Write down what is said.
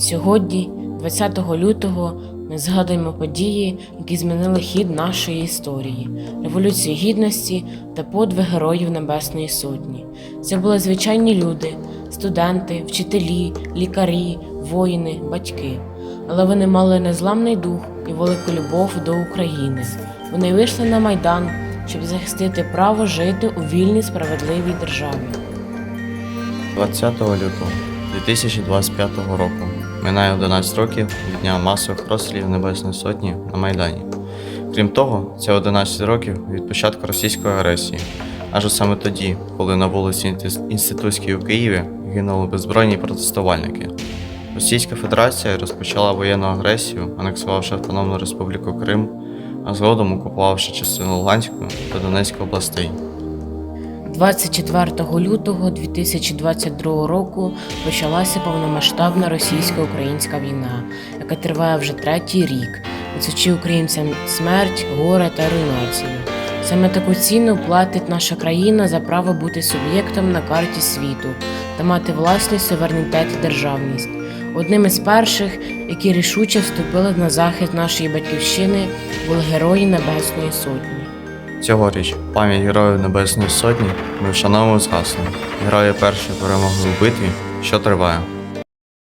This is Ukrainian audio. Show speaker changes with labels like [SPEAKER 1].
[SPEAKER 1] Сьогодні, 20 лютого, ми згадуємо події, які змінили хід нашої історії, Революцію Гідності та подвиг героїв Небесної Сотні. Це були звичайні люди, студенти, вчителі, лікарі, воїни, батьки. Але вони мали незламний дух і велику любов до України. Вони вийшли на майдан, щоб захистити право жити у вільній справедливій державі.
[SPEAKER 2] 20 лютого 2025 року минає 11 років від дня масових розстрілів Небесної Сотні на Майдані. Крім того, це 11 років від початку російської агресії, аж саме тоді, коли на вулиці Інститутській у Києві гинули беззбройні протестувальники. Російська Федерація розпочала воєнну агресію, анексувавши Автономну Республіку Крим, а згодом окупувавши частину Луганської та Донецької областей.
[SPEAKER 1] 24 лютого 2022 року почалася повномасштабна російсько-українська війна, яка триває вже третій рік, несучи українцям смерть, горе та руйнацію. Саме таку ціну платить наша країна за право бути суб'єктом на карті світу та мати власний суверенітет і державність. Одним із перших, які рішуче вступили на захист нашої батьківщини, були герої Небесної Сотні.
[SPEAKER 2] Цьогоріч пам'ять героїв Небесної Сотні ми вшановуємо з гаслом Герої першої перемоги у битві, що триває.